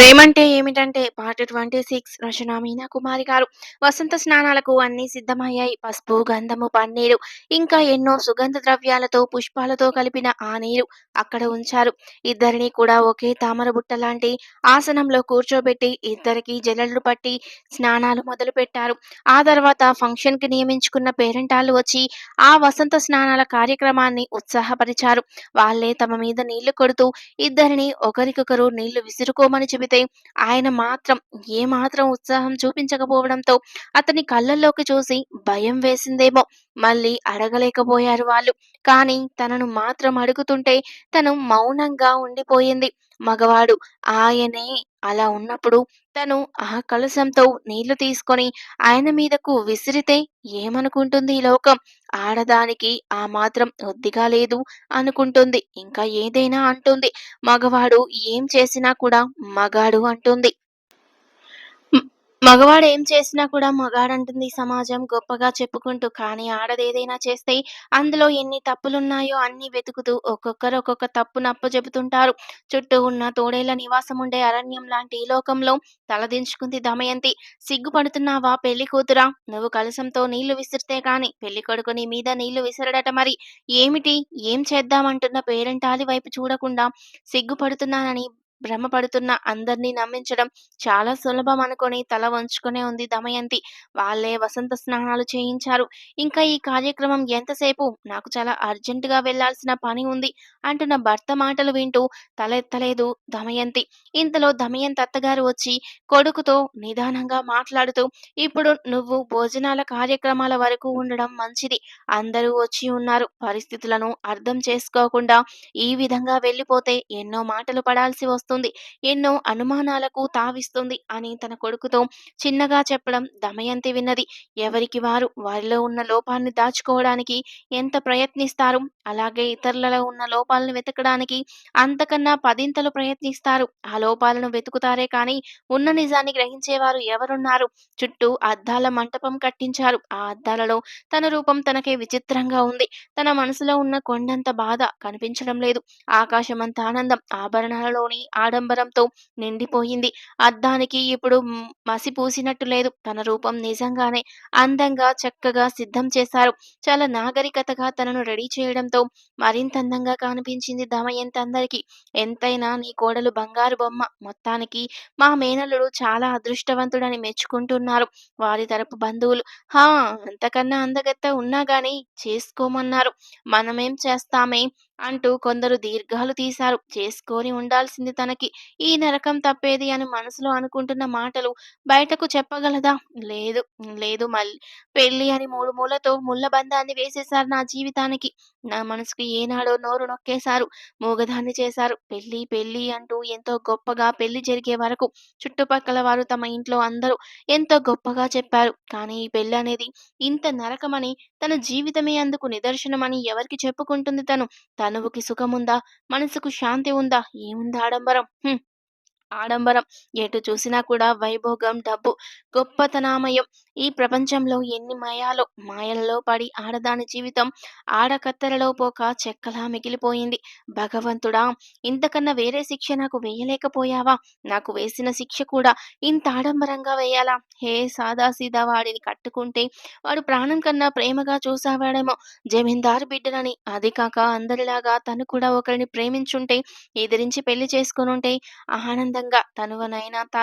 ప్రేమంటే ఏమిటంటే పార్ట్ 26 రచన మీనా కుమారి గారు. వసంత స్నానాలకు అన్ని సిద్ధమయ్యాయి. పసుపు, గంధము, పన్నీరు ఇంకా ఎన్నో సుగంధ ద్రవ్యాలతో, పుష్పాలతో కలిపిన ఆ నీరు అక్కడ ఉంచారు. ఇద్దరిని కూడా ఒకే తామర బుట్టలాంటి ఆసనంలో కూర్చోబెట్టి ఇద్దరికి జలలు పట్టి స్నానాలు మొదలు పెట్టారు ఆ తర్వాత ఫంక్షన్కి నియమించుకున్న పేరెంటాలు వచ్చి ఆ వసంత స్నానాల కార్యక్రమాన్ని ఉత్సాహపరిచారు. వాళ్ళే తమ మీద నీళ్ళు కొడుతూ ఇద్దరిని ఒకరికొకరు నీళ్ళు విసురుకోమని అయితే ఆయన మాత్రం ఏమాత్రం ఉత్సాహం చూపించకపోవడంతో అతని కళ్ళల్లోకి చూసి భయం వేసిందేమో మళ్ళీ అడగలేకపోయారు వాళ్ళు. కానీ తనను మాత్రం అడుగుతుంటే తను మౌనంగా ఉండిపోయింది. మగవాడు ఆయనే అలా ఉన్నప్పుడు తను ఆ కలశంతో నీళ్ళు తీసుకొని ఆయన మీదకు విసిరితే ఏమనుకుంటుంది ఈ లోకం? ఆడదానికి ఆ మాత్రం ఒద్దిగా లేదు అనుకుంటుంది. ఇంకా ఏదైనా అంటుంది. మగవాడు ఏం చేసినా కూడా మగాడు అంటుంది. మగవాడు ఏం చేసినా కూడా మగాడంటుంది సమాజం గొప్పగా చెప్పుకుంటూ. కానీ ఆడదేదైనా చేస్తే అందులో ఎన్ని తప్పులున్నాయో అన్ని వెతుకుతూ ఒక్కొక్కరు ఒక్కొక్క తప్పు నప్ప చెబుతుంటారు చుట్టూ ఉన్న తోడేళ్ళ నివాసం ఉండే అరణ్యం లాంటి ఈ లోకంలో తలదించుకుంది దమయంతి. సిగ్గుపడుతున్నావా పెళ్ళికూతురా! నువ్వు కలసంతో నీళ్ళు విసిరితే గాని పెళ్ళి కొడుకుని మీద నీళ్ళు విసరడట మరి. ఏమిటి? ఏం చేద్దామంటున్న పేరెంటాలి వైపు చూడకుండా సిగ్గుపడుతున్నానని భ్రమపడుతున్న అందరినీ నమ్మించడం చాలా సులభం అనుకొని తల వంచుకునే ఉంది దమయంతి. వాళ్ళే వసంత స్నానాలు చేయించారు. ఇంకా ఈ కార్యక్రమం ఎంతసేపు? నాకు చాలా అర్జెంటుగా వెళ్ళాల్సిన పని ఉంది అంటున్న భర్త మాటలు వింటూ తలెత్తలేదు దమయంతి. ఇంతలో దమయంతి అత్తగారు వచ్చి కొడుకుతో నిదానంగా మాట్లాడుతూ ఇప్పుడు నువ్వు భోజనాల కార్యక్రమాల వరకు ఉండడం మంచిది. అందరూ వచ్చి ఉన్నారు. పరిస్థితులను అర్థం చేసుకోకుండా ఈ విధంగా వెళ్ళిపోతే ఎన్నో మాటలు పడాల్సి వస్తుంది. ఎన్నో అనుమానాలకు తావిస్తుంది అని తన కొడుకుతో చిన్నగా చెప్పడం దమయంతి విన్నది. ఎవరికి వారు వారిలో ఉన్న లోపాన్ని దాచుకోవడానికి ఎంత ప్రయత్నిస్తారు. అలాగే ఇతరులలో ఉన్న లోపాలను వెతకడానికి అంతకన్నా పదింతలు ప్రయత్నిస్తారు. ఆ లోపాలను వెతుకుతారే కానీ ఉన్న నిజాన్ని గ్రహించేవారు ఎవరున్నారు? చుట్టూ అద్దాల మంటపం కట్టించారు. ఆ అద్దాలలో తన రూపం తనకే విచిత్రంగా ఉంది. తన మనసులో ఉన్న కొండంత బాధ కనిపించడం లేదు. ఆకాశమంత ఆనందం ఆభరణాలలోని ఆడంబరంతో నిండిపోయింది. అద్దానికి ఇప్పుడు మసి పూసినట్టు లేదు. తన రూపం నిజంగానే అందంగా చక్కగా సిద్ధం చేశారు. చాలా నాగరికతగా తనను రెడీ చేయడంతో మరింత అందంగా కనిపించింది దమయంత అందరికి. ఎంతైనా నీ కోడలు బంగారు బొమ్మ. మొత్తానికి మా మేనల్లుడు చాలా అదృష్టవంతుడని మెచ్చుకుంటున్నారు వారి తరపు బంధువులు. హా అంతకన్నా అందగత్త ఉన్నా గాని చేసుకోమన్నారు. మనమేం చేస్తామే అంటూ కొందరు దీర్ఘాలు తీశారు. చేసుకొని ఉండాల్సింది తనకి ఈ నరకం తప్పేది అని మనసులో అనుకుంటున్న మాటలు బయటకు చెప్పగలదా? లేదు లేదు మళ్ళీ పెళ్ళి అని మూడు ముళ్ళతో ముళ్ళబంధాన్ని వేసేశారు నా జీవితానికి. నా మనసుకు ఏనాడో నోరు నొక్కేశారు. మూగదాన్ని చేశారు. పెళ్ళి పెళ్ళి అంటూ ఎంతో గొప్పగా పెళ్ళి జరిగే వరకు చుట్టుపక్కల వారు తమ ఇంట్లో అందరూ ఎంతో గొప్పగా చెప్పారు. కానీ ఈ పెళ్ళి అనేది ఇంత నరకమని తన జీవితమే అందుకు నిదర్శనమని ఎవరికి చెప్పుకుంటుంది తను? తనువుకి సుఖముందా? మనసుకు శాంతి ఉందా? ఏముందా ఆడంబరం? ఆడంబరం ఎటు చూసినా కూడా వైభోగం, డబ్బు, గొప్పతనామయం. ఈ ప్రపంచంలో ఎన్ని మాయాలో మాయలలో పడి ఆడదాని జీవితం ఆడకత్తెరలో పోక చెక్కలా మిగిలిపోయింది. భగవంతుడా! ఇంతకన్నా వేరే శిక్ష నాకు వేయలేకపోయావా? నాకు వేసిన శిక్ష కూడా ఇంత ఆడంబరంగా వేయాలా? హే సాదాసీదా వాడిని కట్టుకుంటే వాడు ప్రాణం కన్నా ప్రేమగా చూసావాడేమో జమీందారు బిడ్డనని. అది కాక అందరిలాగా తను కూడా ఒకరిని ప్రేమించుంటే ఎదిరించి పెళ్ళి చేసుకొనుంటే ఆనందంగా తనువనైనా త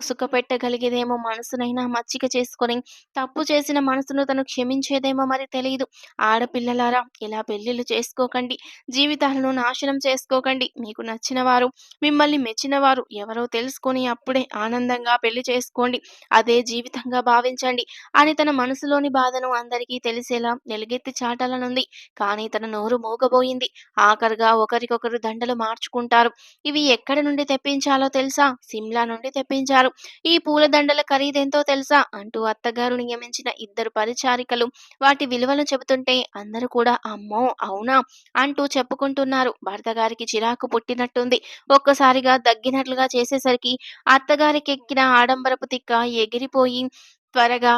సుఖపెట్టగలిగేదేమో మనసునైనా మచ్చిక చేసుకొని తప్పు చేసిన మనసును తను క్షమించేదేమో మరి తెలియదు ఆడపిల్లలారా ఇలా పెళ్ళిళ్ళు చేసుకోకండి. జీవితాలను నాశనం చేసుకోకండి. మీకు నచ్చినవారు మిమ్మల్ని మెచ్చినవారు ఎవరో తెలుసుకొని అప్పుడే ఆనందంగా పెళ్ళి చేసుకోండి. అదే జీవితంగా భావించండి అని తన మనసులోని బాధను అందరికీ తెలిసేలా ఎలుగెత్తి చాటాలనుంది. కానీ తన నోరు మూగబోయింది. ఆఖరుగా ఒకరికొకరు దండలు మార్చుకుంటారు. ఇవి ఎక్కడి నుండి తెప్పించాలో తెలుసా? సిమ్లా నుండి తెప్పించారు. ఈ పూలదండల ఖరీదెంతో తెలుసా? అంటూ అత్తగారు నియమించిన ఇద్దరు పరిచారికలు వాటి విలువలు చెబుతుంటే అందరూ కూడా అమ్మో అవునా? అంటూ చెప్పుకుంటున్నారు. భర్త గారికి చిరాకు పుట్టినట్టుంది. ఒక్కసారిగా దగ్గినట్లుగా చేసేసరికి అత్తగారికెక్కిన ఆడంబరపు తిక్క ఎగిరిపోయి త్వరగా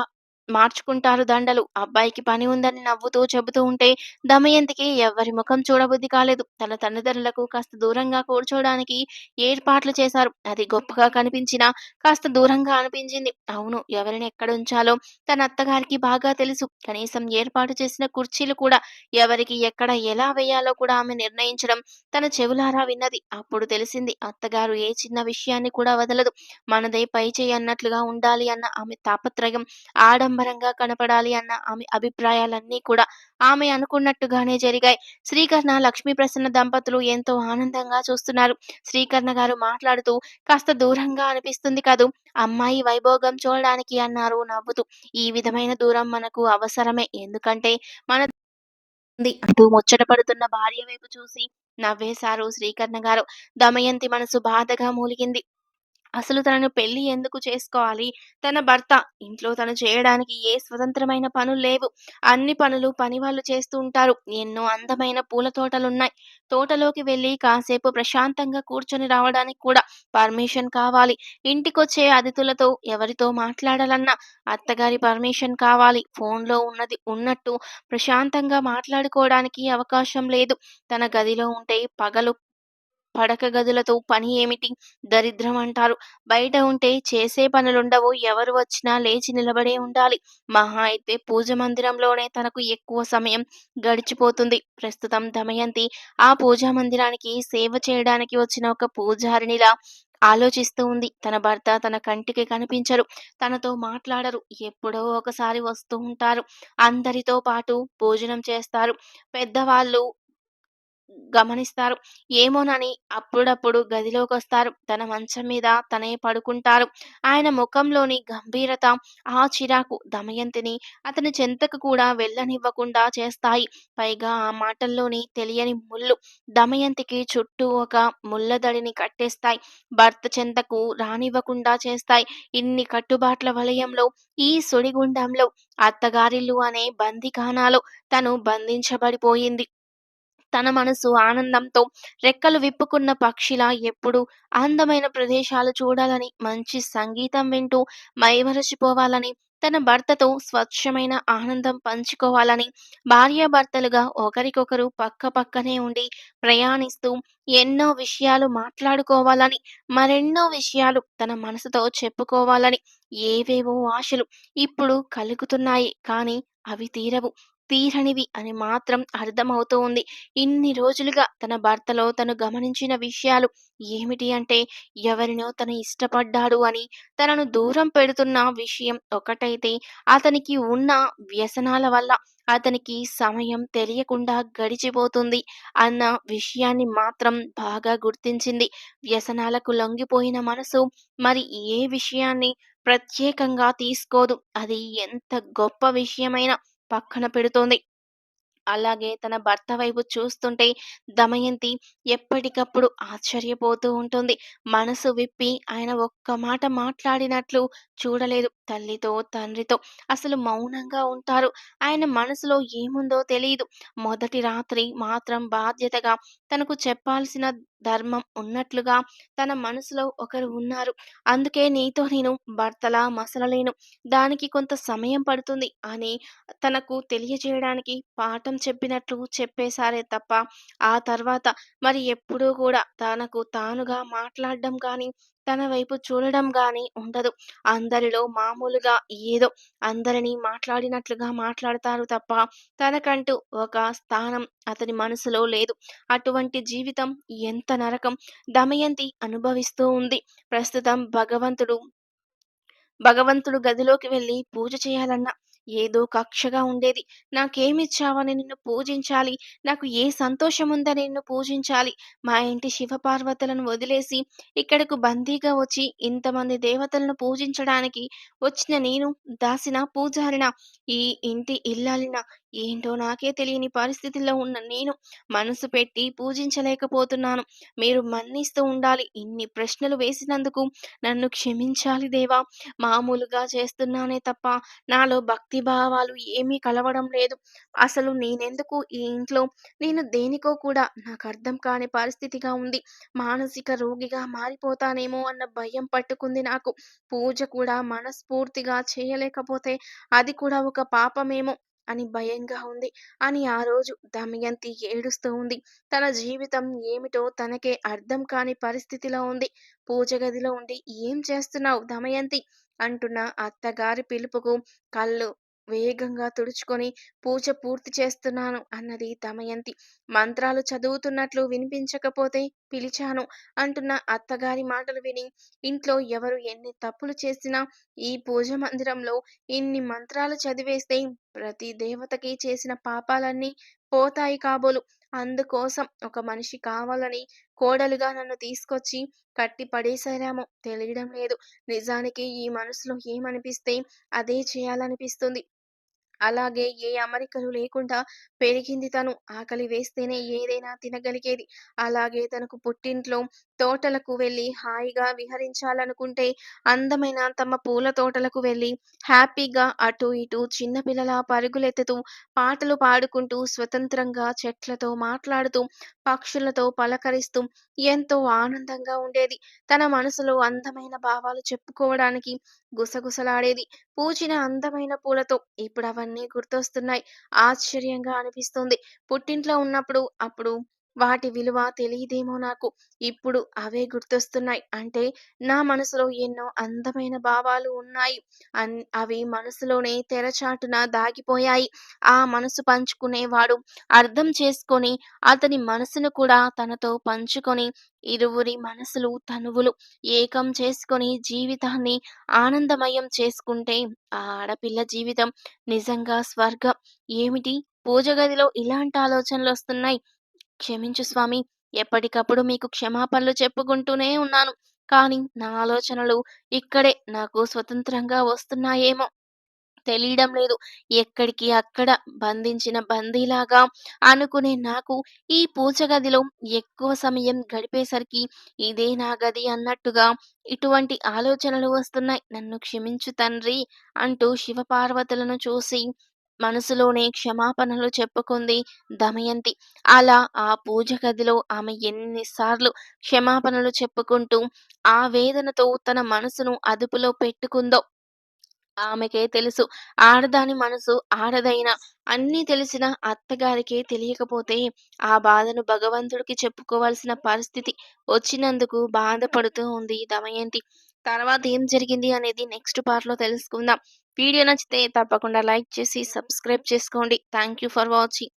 మార్చుకుంటారు దండలు. అబ్బాయికి పని ఉందని నవ్వుతూ చెబుతూ ఉంటే దమయంతికి ఎవ్వరి ముఖం చూడబుద్ధి కాలేదు. తన తల్లిదండ్రులకు కాస్త దూరంగా కూర్చోడానికి ఏర్పాట్లు చేశారు. అది గొప్పగా కనిపించినా కాస్త దూరంగా అనిపించింది. అవును ఎవరిని ఎక్కడ ఉంచాలో తన అత్తగారికి బాగా తెలుసు. కనీసం ఏర్పాటు చేసిన కుర్చీలు కూడా ఎవరికి ఎక్కడ ఎలా వేయాలో కూడా ఆమె నిర్ణయించడం తన చెవులారా విన్నది. అప్పుడు తెలిసింది అత్తగారు ఏ చిన్న విషయాన్ని కూడా వదలదు. మనదే పై అన్నట్లుగా ఉండాలి అన్న ఆమె తాపత్రయం, ఆడం ఆడంబరంగా కనపడాలి అన్న ఆమె అభిప్రాయాలన్నీ కూడా ఆమె అనుకున్నట్టుగానే జరిగాయి. శ్రీకర్ణ, లక్ష్మీప్రసన్న దంపతులు ఎంతో ఆనందంగా చూస్తున్నారు. శ్రీకర్ణ గారు మాట్లాడుతూ కాస్త దూరంగా అనిపిస్తుంది కదూ అమ్మాయి వైభోగం చూడడానికి అన్నారు నవ్వుతూ. ఈ విధమైన దూరం మనకు అవసరమే. ఎందుకంటే మన ఉంది అంటూ ముచ్చట పడుతున్న భార్య వైపు చూసి నవ్వేశారు శ్రీకర్ణ గారు. దమయంతి మనసు బాధగా మూలిగింది. అసలు తనను పెళ్ళి ఎందుకు చేసుకోవాలి? తన భర్త ఇంట్లో తను చేయడానికి ఏ స్వతంత్రమైన పనులు లేవు. అన్ని పనులు పనివాళ్ళు చేస్తూ ఉంటారు. ఎన్నో అందమైన పూల తోటలున్నాయి. తోటలోకి వెళ్ళి కాసేపు ప్రశాంతంగా కూర్చొని రావడానికి కూడా పర్మిషన్ కావాలి. ఇంటికొచ్చే అతిథులతో ఎవరితో మాట్లాడాలన్నా అత్తగారి పర్మిషన్ కావాలి. ఫోన్లో ఉన్నది ఉన్నట్టు ప్రశాంతంగా మాట్లాడుకోవడానికి అవకాశం లేదు. తన గదిలో ఉంటే పగలు పడక గదులతో పని ఏమిటి? దరిద్రం అంటారు. బయట ఉంటే చేసే పనులుండవు. ఎవరు వచ్చినా లేచి నిలబడే ఉండాలి. మహా అయితే పూజ మందిరంలోనే తనకు ఎక్కువ సమయం గడిచిపోతుంది. ప్రస్తుతం దమయంతి ఆ పూజా మందిరానికి సేవ చేయడానికి వచ్చిన ఒక పూజారినిలా ఆలోచిస్తూ ఉంది. తన భర్త తన కంటికి కనిపించరు. తనతో మాట్లాడరు. ఎప్పుడో ఒకసారి వస్తూ ఉంటారు. అందరితో పాటు భోజనం చేస్తారు. పెద్దవాళ్ళు గమనిస్తారు. ఏమోనని అప్పుడప్పుడు గదిలోకి వస్తారు తన మంచం మీద తనే పడుకుంటారు. ఆయన ముఖంలోని గంభీరత, ఆ చిరాకు దమయంతిని అతని చెంతకు కూడా వెళ్ళనివ్వకుండా చేస్తాయి. పైగా ఆ మాటల్లోని తెలియని ముల్లు దమయంతికి చుట్టూ ఒక ముళ్ళదడిని కట్టేస్తాయి. భర్త చెంతకు రానివ్వకుండా చేస్తాయి. ఇన్ని కట్టుబాట్ల వలయంలో, ఈ సుడిగుండంలో, అత్తగారిల్లు అనే బందిఖానాలో తను బంధించబడిపోయింది. తన మనసు ఆనందంతో రెక్కలు విప్పుకున్న పక్షిలా ఎప్పుడు అందమైన ప్రదేశాలు చూడాలని, మంచి సంగీతం వింటూ మైమరచిపోవాలని, తన భర్తతో స్వచ్ఛమైన ఆనందం పంచుకోవాలని, భార్యాభర్తలుగా ఒకరికొకరు పక్క పక్కనే ఉండి ప్రయాణిస్తూ ఎన్నో విషయాలు మాట్లాడుకోవాలని, మరెన్నో విషయాలు తన మనసుతో చెప్పుకోవాలని ఏవేవో ఆశలు ఇప్పుడు కలుగుతున్నాయి. కానీ అవి తీరవు. తీరనివి అని మాత్రం అర్థమవుతూ ఉంది. ఇన్ని రోజులుగా తన భర్తలో తను గమనించిన విషయాలు ఏమిటి అంటే ఎవరినో తను ఇష్టపడ్డాడు అని తనను దూరం పెడుతున్న విషయం ఒకటైతే అతనికి ఉన్న వ్యసనాల వల్ల అతనికి సమయం తెలియకుండా గడిచిపోతుంది అన్న విషయాన్ని మాత్రం బాగా గుర్తించింది. వ్యసనాలకు లొంగిపోయిన మనసు మరి ఏ విషయాన్ని ప్రత్యేకంగా తీసుకోదు. అది ఎంత గొప్ప విషయమైనా పక్కన పెడుతోంది. అలాగే తన భర్త వైపు చూస్తుంటే దమయంతి ఎప్పటికప్పుడు ఆశ్చర్యపోతూ ఉంటుంది. మనసు విప్పి ఆయన ఒక్క మాట మాట్లాడినట్లు చూడలేదు. తల్లితో, తండ్రితో అసలు మౌనంగా ఉంటారు. ఆయన మనసులో ఏముందో తెలియదు మొదటి రాత్రి మాత్రం బాధ్యతగా తనకు చెప్పాల్సిన ధర్మం ఉన్నట్లుగా తన మనసులో ఒకరు ఉన్నారు. అందుకే నీతో నేను భర్తలా మసలలేను. దానికి కొంత సమయం పడుతుంది అని తనకు తెలియజేయడానికి పాఠం చెప్పినట్లు చెప్పేశారే తప్ప ఆ తర్వాత మరి ఎప్పుడూ కూడా తనకు తానుగా మాట్లాడడం కానీ తన వైపు చూడడం గాని ఉండదు. అందరిలో మామూలుగా ఏదో అందరినీ మాట్లాడినట్లుగా మాట్లాడతారు తప్ప తనకంటూ ఒక స్థానం అతని మనసులో లేదు. అటువంటి జీవితం ఎంత నరకం దమయంతి అనుభవిస్తూ ఉంది. ప్రస్తుతం భగవంతుడు భగవంతుడు గదిలోకి వెళ్ళి పూజ చేయాలన్నా ఏదో కక్షగా ఉండేది. నాకేమిచ్చావని నిన్ను పూజించాలి? నాకు ఏ సంతోషముందని నిన్ను పూజించాలి? మా ఇంటి శివపార్వతులను వదిలేసి ఇక్కడకు బందీగా వచ్చి ఇంతమంది దేవతలను పూజించడానికి వచ్చిన నేను దాసిన పూజారిన ఈ ఇంటి ఇల్లాలినా? ఏంటో నాకే తెలియని పరిస్థితిలో ఉన్న నేను మనసు పెట్టి పూజించలేకపోతున్నాను. మీరు మన్నిస్తూ ఉండాలి. ఇన్ని ప్రశ్నలు వేసినందుకు నన్ను క్షమించాలి దేవా! మామూలుగా చేస్తున్నానే తప్ప నాలో భక్తి భావాలు ఏమీ కలవడం లేదు. అసలు నేనెందుకు ఈ ఇంట్లో? నేను దేనికో కూడా నాకు అర్థం కాని పరిస్థితిగా ఉంది. మానసిక రోగిగా మారిపోతానేమో అన్న భయం పట్టుకుంది నాకు. పూజ కూడా మనస్ఫూర్తిగా చేయలేకపోతే అది కూడా ఒక పాపమేమో అని భయంగా ఉంది అని ఆ రోజు దమయంతి ఏడుస్తూ ఉంది. తన జీవితం ఏమిటో తనకే అర్థం కాని పరిస్థితిలో ఉంది. పూజ గదిలో ఉండి ఏం చేస్తున్నావు దమయంతి? అంటున్న అత్తగారి పిలుపుకు కళ్ళు వేగంగా తుడుచుకొని పూజ పూర్తి చేస్తున్నాను అన్నది దమయంతి. మంత్రాలు చదువుతున్నట్లు వినిపించకపోతే పిలిచాను అంటున్న అత్తగారి మాటలు విని ఇంట్లో ఎవరు ఎన్ని తప్పులు చేసినా ఈ పూజ మందిరంలో ఇన్ని మంత్రాలు చదివేస్తే ప్రతి దేవతకి చేసిన పాపాలన్నీ పోతాయి కాబోలు. అందుకోసం ఒక మనిషి కావాలని కోడలుగా నన్ను తీసుకొచ్చి కట్టి పడేసారేమో తెలియడం లేదు. నిజానికి ఈ మనసులో ఏమనిపిస్తే అదే చేయాలనిపిస్తుంది. అలాగే ఏ అమరికలు లేకుండా పెరిగింది తను. ఆకలి వేస్తేనే ఏదైనా తినగలిగేది. అలాగే తనకు పుట్టింట్లో తోటలకు వెళ్ళి హాయిగా విహరించాలనుకుంటే అందమైన తమ పూల తోటలకు వెళ్ళి హ్యాపీగా అటు ఇటు చిన్నపిల్లల పరుగులెత్తుతూ, పాటలు పాడుకుంటూ, స్వతంత్రంగా చెట్లతో మాట్లాడుతూ, పక్షులతో పలకరిస్తూ ఎంతో ఆనందంగా ఉండేది. తన మనసులో అందమైన భావాలు చెప్పుకోవడానికి గుసగుసలాడేది. పూచిన అందమైన పూలతో ఇప్పుడు అవన్నీ గుర్తొస్తున్నాయి. ఆశ్చర్యంగా అనిపిస్తుంది. పుట్టింట్లో ఉన్నప్పుడు అప్పుడు వాటి విలువ తెలియదేమో నాకు. ఇప్పుడు అవే గుర్తొస్తున్నాయి. అంటే నా మనసులో ఎన్నో అందమైన భావాలు ఉన్నాయి. అన్ అవి మనసులోనే తెరచాటున దాగిపోయాయి. ఆ మనసు పంచుకునేవాడు అర్థం చేసుకొని, అతని మనసును కూడా తనతో పంచుకొని, ఇరువురి మనసులు, తనువులు ఏకం చేసుకొని జీవితాన్ని ఆనందమయం చేసుకుంటే ఆ ఆడపిల్ల జీవితం నిజంగా స్వర్గం. ఏమిటి పూజ గదిలో ఇలాంటి ఆలోచనలొస్తున్నాయి? క్షమించు స్వామి ఎప్పటికప్పుడు మీకు క్షమాపణలు చెప్పుకుంటూనే ఉన్నాను. కానీ నా ఆలోచనలు ఇక్కడే నాకు స్వతంత్రంగా వస్తున్నాయేమో తెలియడం లేదు. ఎక్కడికి అక్కడ బంధించిన బందీలాగా అనుకునే నాకు ఈ పూజ గదిలో ఎక్కువ సమయం గడిపేసరికి ఇదే నా గది అన్నట్టుగా ఇటువంటి ఆలోచనలు వస్తున్నాయి. నన్ను క్షమించు తండ్రి అంటూ శివపార్వతులను చూసి మనసులోనే క్షమాపణలు చెప్పుకుంది దమయంతి. అలా ఆ పూజ గదిలో ఆమె ఎన్నిసార్లు క్షమాపణలు చెప్పుకుంటూ ఆ వేదనతో తన మనసును అదుపులో పెట్టుకుందో ఆమెకే తెలుసు. ఆడదాని మనసు ఆడదైనా అన్నీ తెలిసిన అత్తగారికే తెలియకపోతే ఆ బాధను భగవంతుడికి చెప్పుకోవాల్సిన పరిస్థితి వచ్చినందుకు బాధపడుతూ ఉంది దమయంతి. తర్వాత ఏం జరిగింది అనేది నెక్స్ట్ పార్ట్‌లో తెలుసుకుందాం. వీడియో నచ్చితే తప్పకుండా లైక్ చేసి సబ్స్క్రైబ్ చేసుకోండి. Thank you for watching.